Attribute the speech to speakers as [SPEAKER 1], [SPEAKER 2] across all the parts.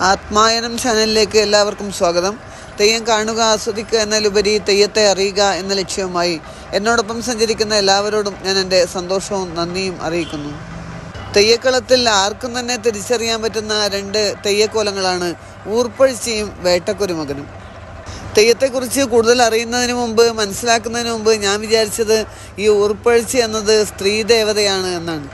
[SPEAKER 1] ആത്മായനം ചാനലിലേക്ക് എല്ലാവർക്കും സ്വാഗതം. തെയ്യം കാണുക ആസ്വദിക്കുക എന്നതിലുപരി തെയ്യത്തെ അറിയുക എന്ന ലക്ഷ്യവുമായി എന്നോടൊപ്പം സഞ്ചരിക്കുന്ന എല്ലാവരോടും ഞാൻ എന്റെ സന്തോഷവും നന്ദിയും അറിയിക്കുന്നു. തെയ്യക്കളത്തിൽ ആർക്കും തന്നെ തിരിച്ചറിയാൻ പറ്റുന്ന രണ്ട് തെയ്യക്കോലങ്ങളാണ് ഊർപ്പഴിച്ചിയും വേട്ടക്കുരുമകനും. തെയ്യത്തെക്കുറിച്ച് കൂടുതൽ അറിയുന്നതിന് മുമ്പ് മനസ്സിലാക്കുന്നതിന് മുമ്പ് ഞാൻ വിചാരിച്ചത് ഈ ഊർപ്പഴിച്ചി എന്നത് സ്ത്രീ ദേവതയാണ് എന്നാണ്.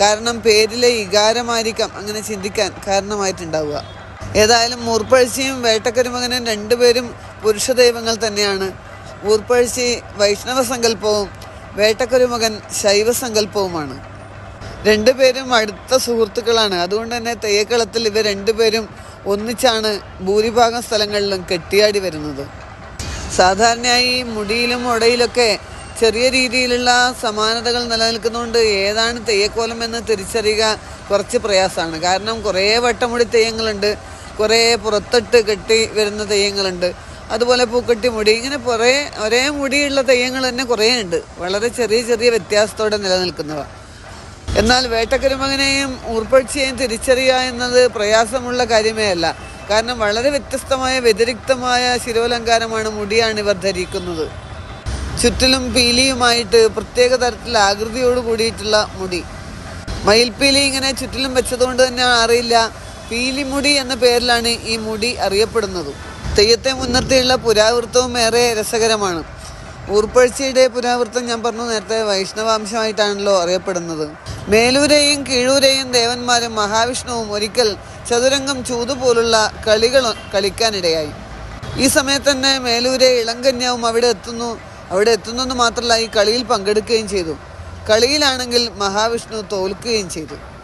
[SPEAKER 1] കാരണം പേരിലെ ഇകാരമായിരിക്കാം അങ്ങനെ ചിന്തിക്കാൻ കാരണമായിട്ടുണ്ടാവുക. ഏതായാലും ഊർപ്പഴിച്ചിയും വേട്ടക്കരുമകനും രണ്ടുപേരും പുരുഷ ദൈവങ്ങൾ തന്നെയാണ്. ഊർപ്പഴിച്ചി വൈഷ്ണവ സങ്കല്പവും വേട്ടക്കരുമകൻ ശൈവ സങ്കല്പവുമാണ്. രണ്ടുപേരും അടുത്ത സുഹൃത്തുക്കളാണ്. അതുകൊണ്ട് തന്നെ തെയ്യക്കളത്തിൽ ഇവർ രണ്ടുപേരും ഒന്നിച്ചാണ് ഭൂരിഭാഗം സ്ഥലങ്ങളിലും കെട്ടിയാടി വരുന്നത്. സാധാരണയായി മുടിയിലും ഉടയിലൊക്കെ ചെറിയ രീതിയിലുള്ള സമാനതകൾ നിലനിൽക്കുന്നതുകൊണ്ട് ഏതാണ് തെയ്യക്കോലം എന്ന് തിരിച്ചറിയുക കുറച്ച് പ്രയാസമാണ്. കാരണം കുറേ വട്ടമുടി തെയ്യങ്ങളുണ്ട് കുറേ പുറത്തിട്ട് കെട്ടി വരുന്ന തെയ്യങ്ങളുണ്ട്. അതുപോലെ പൂക്കെട്ടി മുടി ഇങ്ങനെ കുറേ ഒരേ മുടിയുള്ള തെയ്യങ്ങൾ തന്നെ കുറേ ഉണ്ട്. വളരെ ചെറിയ ചെറിയ വ്യത്യാസത്തോടെ നിലനിൽക്കുന്നവ. എന്നാൽ വേട്ടക്കരുമകനെയും ഊർപ്പഴിച്ചിയെയും തിരിച്ചറിയുക എന്നത് പ്രയാസമുള്ള കാര്യമേ അല്ല. കാരണം വളരെ വ്യത്യസ്തമായ വ്യതിരിക്തമായ ശിരോലങ്കാരമാണ് മുടിയാണ് ഇവർ ധരിക്കുന്നത്. ചുറ്റിലും പീലിയുമായിട്ട് പ്രത്യേക തരത്തിൽ ആകൃതിയോട് കൂടിയിട്ടുള്ള മുടി. മയിൽപ്പീലി ഇങ്ങനെ ചുറ്റിലും വെച്ചതുകൊണ്ട് തന്നെ അറിയില്ല. പീലിമുടി എന്ന പേരിലാണ് ഈ മുടി അറിയപ്പെടുന്നത്. തെയ്യത്തെ മുൻനിർത്തിയുള്ള പുരാവൃത്തവും ഏറെ രസകരമാണ്. ഊർപ്പഴ്ചയുടെ പുരാവൃത്തം ഞാൻ പറഞ്ഞു നേരത്തെ വൈഷ്ണവാംശമായിട്ടാണല്ലോ അറിയപ്പെടുന്നത്. മേലൂരെയും കീഴൂരെയും ദേവന്മാരും മഹാവിഷ്ണുവും ഒരിക്കൽ ചതുരംഗം ചൂതു പോലുള്ള കളികൾ കളിക്കാനിടയായി. ഈ സമയത്ത് തന്നെ മേലൂരെ ഇളങ്കന്യാവും അവിടെ എത്തുന്നു അവിടെ എത്തുന്നെന്ന് മാത്രമല്ല ഈ കളിയിൽ പങ്കെടുക്കുകയും ചെയ്തു. കളിയിലാണെങ്കിൽ മഹാവിഷ്ണു തോൽക്കുകയും ചെയ്തു.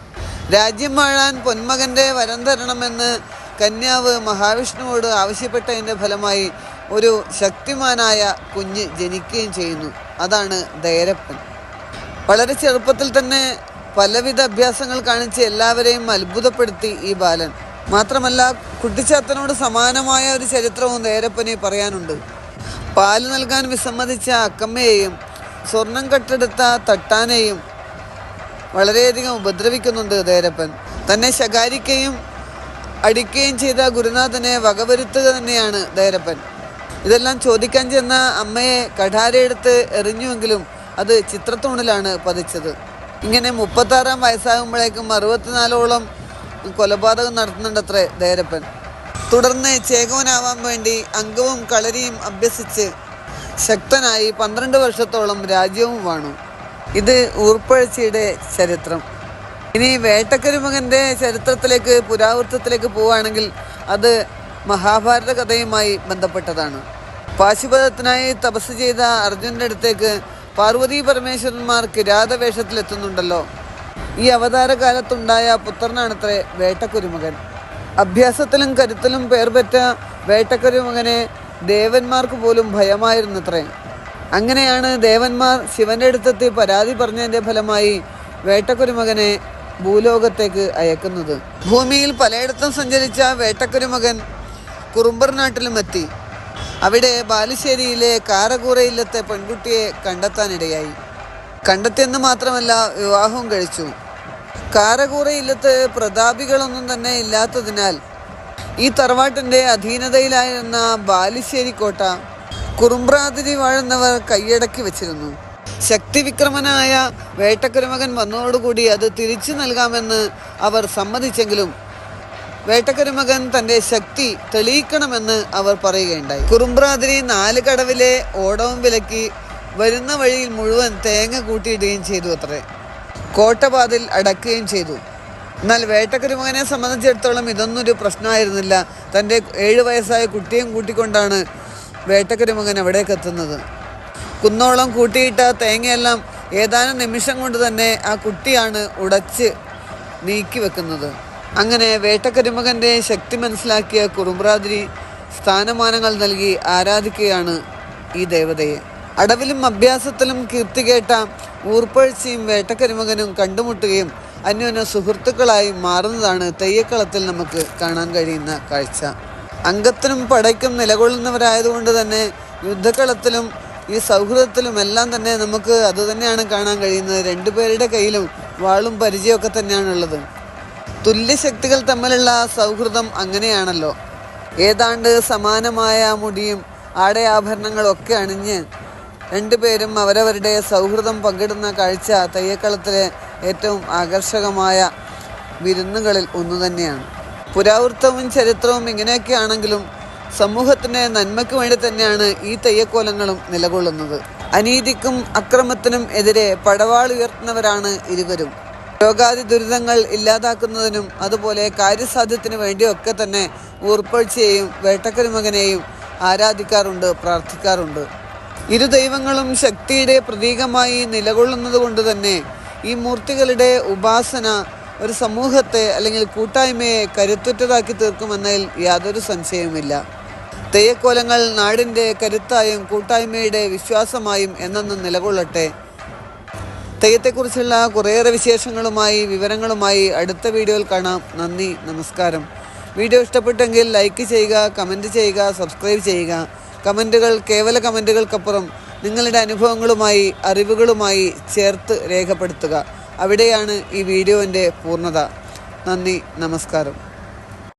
[SPEAKER 1] രാജ്യം വാഴാൻ പൊന്മകന്റെ വരം തരണമെന്ന് കന്യാവ് മഹാവിഷ്ണുവോട് ആവശ്യപ്പെട്ടതിന്റെ ഫലമായി ഒരു ശക്തിമാനായ കുഞ്ഞ് ജനിക്കുകയും ചെയ്യുന്നു. അതാണ് ധൈരപ്പൻ വളരെ ചെറുപ്പത്തിൽ തന്നെ പലവിധ അഭ്യാസങ്ങൾ കാണിച്ച് എല്ലാവരെയും അത്ഭുതപ്പെടുത്തി ഈ ബാലൻ. മാത്രമല്ല കുട്ടിച്ചാത്തനോട് സമാനമായ ഒരു ചരിത്രവും ദേരപ്പനെ പറയാനുണ്ട്. പാൽ നൽകാൻ വിസമ്മതിച്ച അക്കമ്മയെയും സ്വർണം കട്ടെടുത്ത തട്ടാനെയും വളരെയധികം ഉപദ്രവിക്കുന്നുണ്ട് ഹൃദയരപ്പൻ തന്നെ ശകാരിക്കുകയും അടിക്കുകയും ചെയ്ത ഗുരുനാഥനെ വകവരുത്തുക തന്നെയാണ് ധൈരപ്പൻ ഇതെല്ലാം ചോദിക്കാൻ ചെന്ന അമ്മയെ കഠാരയെടുത്ത് എറിഞ്ഞുവെങ്കിലും അത് ചിത്രത്തൂണിലാണ് പതിച്ചത്. ഇങ്ങനെ മുപ്പത്താറാം വയസ്സാകുമ്പോഴേക്കും അറുപത്തിനാലോളം കൊലപാതകം നടത്തുന്നുണ്ടത്രേ ദേരപ്പൻ തുടർന്ന് ചേകവനാവാൻ വേണ്ടി അംഗവും കളരിയും അഭ്യസിച്ച് ശക്തനായി പന്ത്രണ്ട് വർഷത്തോളം രാജ്യവും വാണു. ഇത് ഊർപ്പഴച്ചിയുടെ ചരിത്രം. ഇനി വേട്ടക്കരുമകന്റെ ചരിത്രത്തിലേക്ക് പുരാവൃത്തത്തിലേക്ക് പോവുകയാണെങ്കിൽ അത് മഹാഭാരത കഥയുമായി ബന്ധപ്പെട്ടതാണ്. പാശുപതത്തിനായി തപസ് ചെയ്ത അർജുന്റെ അടുത്തേക്ക് പാർവതി പരമേശ്വരന്മാർ കിരാതവേഷത്തിലെത്തുന്നുണ്ടല്ലോ വേഷത്തിലെത്തുന്നുണ്ടല്ലോ ഈ അവതാരകാലത്തുണ്ടായ പുത്രനാണത്രേ വേട്ടക്കുരുമകൻ. അഭ്യാസത്തിലും കരുത്തിലും പേർപെറ്റ വേട്ടക്കുരുമകനെ ദേവന്മാർക്ക് പോലും ഭയമായിരുന്നത്രേ. അങ്ങനെയാണ് ദേവന്മാർ ശിവന്റെ അടുത്തെത്തി പരാതി പറഞ്ഞതിന്റെ ഫലമായി വേട്ടക്കുരുമകനെ ഭൂലോകത്തേക്ക് അയക്കുന്നത്. ഭൂമിയിൽ പലയിടത്തും സഞ്ചരിച്ച വേട്ടക്കുരുമകൻ കുറുമ്പർ നാട്ടിലും എത്തി. അവിടെ ബാലുശ്ശേരിയിലെ കാരകൂറയിലത്തെ പെൺകുട്ടിയെ കണ്ടെത്താനിടയായി. കണ്ടെത്തിയെന്ന് മാത്രമല്ല വിവാഹവും കഴിച്ചു. കാരകൂറയില്ലത്ത് പ്രതാപികളൊന്നും തന്നെ ഇല്ലാത്തതിനാൽ ഈ തറവാട്ടിന്റെ അധീനതയിലായിരുന്ന ബാലുശ്ശേരി കോട്ട കുറുമ്പ്രാതിരി വാഴുന്നവർ കൈയടക്കി വെച്ചിരുന്നു. ശക്തിവിക്രമനായ വേട്ടക്കുരുമകൻ വന്നതോടുകൂടി അത് തിരിച്ചു നൽകാമെന്ന് അവർ സമ്മതിച്ചെങ്കിലും വേട്ടക്കുരുമകൻ തന്റെ ശക്തി തെളിയിക്കണമെന്ന് അവർ പറയുകയുണ്ടായി. കുറുമ്പ്രാതിരി നാല് കടവിലെ ഓടവും വിലക്കി വരുന്ന വഴിയിൽ മുഴുവൻ തേങ്ങ കൂട്ടിയിടുകയും ചെയ്തു അത്രേ. കോട്ടപാതിൽ അടക്കുകയും ചെയ്തു. എന്നാൽ വേട്ടക്കുരുമകനെ സംബന്ധിച്ചിടത്തോളം ഇതൊന്നും ഒരു പ്രശ്നമായിരുന്നില്ല. തന്റെ ഏഴ് വയസ്സായ കുട്ടിയും കൂട്ടിക്കൊണ്ടാണ് വേട്ടക്കരുമകൻ അവിടേക്ക് എത്തുന്നത്? കുന്നോളം കൂട്ടിയിട്ട തേങ്ങയെല്ലാം ഏതാനും നിമിഷം കൊണ്ട് തന്നെ ആ കുട്ടിയാണ് ഉടച്ച് നീക്കി വെക്കുന്നത്. അങ്ങനെ വേട്ടക്കരുമകന്റെ ശക്തി മനസ്സിലാക്കിയ കുറുമ്പ്രാതിരി സ്ഥാനമാനങ്ങൾ നൽകി ആരാധിക്കുകയാണ് ഈ ദേവതയെ. അടവിലും അഭ്യാസത്തിലും കീർത്തി കേട്ട ഊർപ്പഴ്ചയും വേട്ടക്കരുമകനും കണ്ടുമുട്ടുകയും അന്യോന്യ സുഹൃത്തുക്കളായി മാറുന്നതാണ് തെയ്യക്കളത്തിൽ നമുക്ക് കാണാൻ കഴിയുന്ന കാഴ്ച. അംഗത്തിനും പടയ്ക്കും നിലകൊള്ളുന്നവരായതുകൊണ്ട് തന്നെ യുദ്ധക്കളത്തിലും ഈ സൗഹൃദത്തിലും എല്ലാം തന്നെ നമുക്ക് അത് തന്നെയാണ് കാണാൻ കഴിയുന്നത്. രണ്ടുപേരുടെ കയ്യിലും വാളും പരിചയമൊക്കെ തന്നെയാണുള്ളത് തുല്യശക്തികൾ തമ്മിലുള്ള സൗഹൃദം അങ്ങനെയാണല്ലോ. ഏതാണ്ട് സമാനമായ മുടിയും ആടയാഭരണങ്ങളൊക്കെ അണിഞ്ഞ് രണ്ടുപേരും അവരവരുടെ സൗഹൃദം പങ്കിടുന്ന കാഴ്ച തെയ്യക്കളത്തിലെ ഏറ്റവും ആകർഷകമായ വിരുന്നുകളിൽ ഒന്നു തന്നെയാണ്. പുരാവൃത്തവും ചരിത്രവും ഇങ്ങനെയൊക്കെയാണെങ്കിലും സമൂഹത്തിന്റെ നന്മയ്ക്ക് വേണ്ടി തന്നെയാണ് ഈ തെയ്യക്കോലങ്ങളും നിലകൊള്ളുന്നത്. അനീതിക്കും അക്രമത്തിനും എതിരെ പടവാളുയർത്തുന്നവരാണ് ഇരുവരും. രോഗാതി ദുരിതങ്ങൾ ഇല്ലാതാക്കുന്നതിനും അതുപോലെ കാര്യസാധ്യത്തിനു വേണ്ടിയൊക്കെ തന്നെ ഊർപ്പഴ്ചയെയും വേട്ടക്കരുമകനെയും ആരാധിക്കാറുണ്ട് പ്രാർത്ഥിക്കാറുണ്ട്. ഇരു ദൈവങ്ങളും ശക്തിയുടെ പ്രതീകമായി നിലകൊള്ളുന്നത് കൊണ്ട് തന്നെ ഈ മൂർത്തികളുടെ ഉപാസന ഒരു സമൂഹത്തെ അല്ലെങ്കിൽ കൂട്ടായ്മയെ കരുത്തുറ്റതാക്കി തീർക്കുമെന്നതിൽ യാതൊരു സംശയവുമില്ല. തെയ്യക്കോലങ്ങൾ നാടിന്റെ കരുത്തായും കൂട്ടായ്മയുടെ വിശ്വാസമായും എന്നെന്നും നിലകൊള്ളട്ടെ. തെയ്യത്തെക്കുറിച്ചുള്ള കുറേയേറെ വിശേഷങ്ങളുമായി വിവരങ്ങളുമായി അടുത്ത വീഡിയോയിൽ കാണാം. നന്ദി നമസ്കാരം. വീഡിയോ ഇഷ്ടപ്പെട്ടെങ്കിൽ ലൈക്ക് ചെയ്യുക കമന്റ് ചെയ്യുക സബ്സ്ക്രൈബ് ചെയ്യുക. കമന്റുകൾ കേവല കമന്റുകൾക്കപ്പുറം നിങ്ങളുടെ അനുഭവങ്ങളുമായി അറിവുകളുമായി ചേർത്ത് രേഖപ്പെടുത്തുക. അവിടെയാണ് ഈ വീഡിയോന്റെ പൂർണത. നന്ദി നമസ്കാരം.